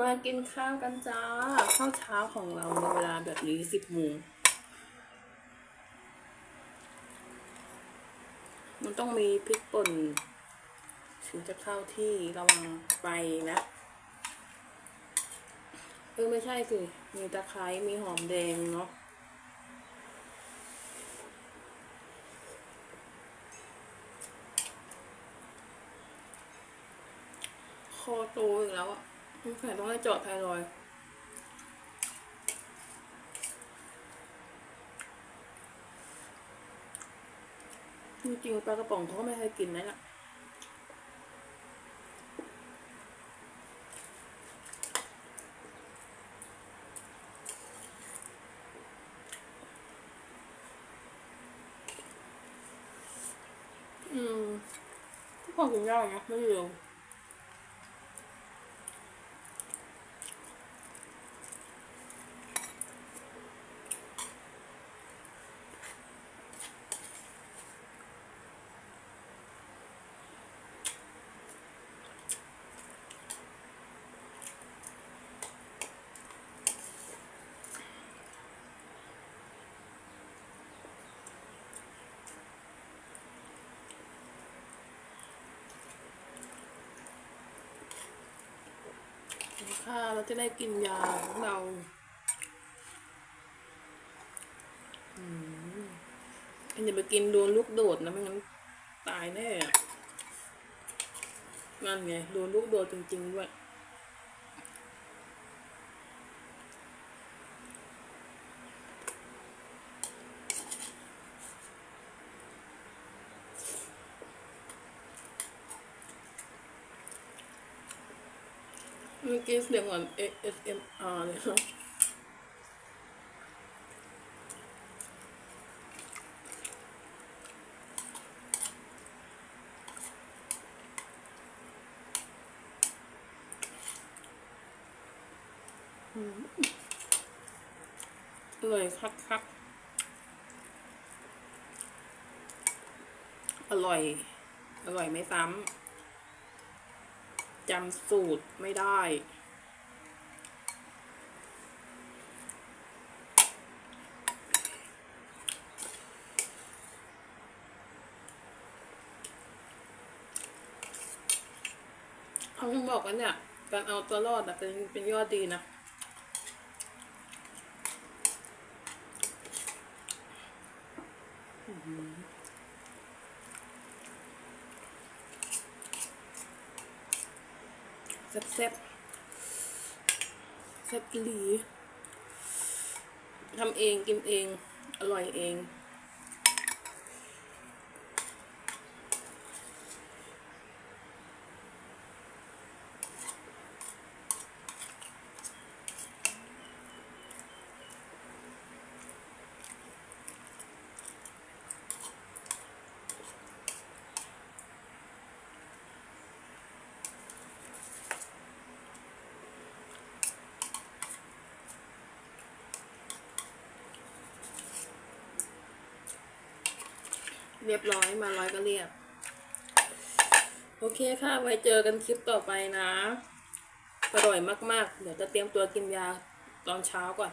มากินข้าวกันจ้า ข้าวเช้าของเราในเวลาแบบนี้สิบโมงมันต้องมีพริกป่นถึงจะเข้าที่ระวังไปนะเออไม่ใช่สิ มีตะไคร้มีหอมแดงเนาะคอโตอีกแล้วอะ สงสัยต้องให้เจาะไทรอยจริงๆปลากระป๋องเขาก็ไม่เคยกินนะเนี่ยอืมพอกินได้นะไม่เร็ว ข้าวเราจะได้กินยาของเราอืมอันอย่าไปกินโดนลูกโดดนะไม่งั้นตายแน่นั่นไงโดนลูกโดดจริงๆด้วย เมื่อกี้เสียงเหมือน ASMR เลยเนาะอืมอร่อยคักคักอร่อย อร่อยไม่ซ้ำ จำสูตรไม่ได้ เขาคงบอกกันเนี่ย การเอาตัวรอดอะเป็นเป็นยอดดีนะแซ่บ แซ่บแซ่บอีหลีทำเองกินเอง อร่อยเอง เรียบร้อยมาร้อยก็เรียบ โอเคค่ะ ไว้เจอกันคลิปต่อไปนะ อร่อยมากๆ เดี๋ยวจะเตรียมตัวกินยาตอนเช้าก่อน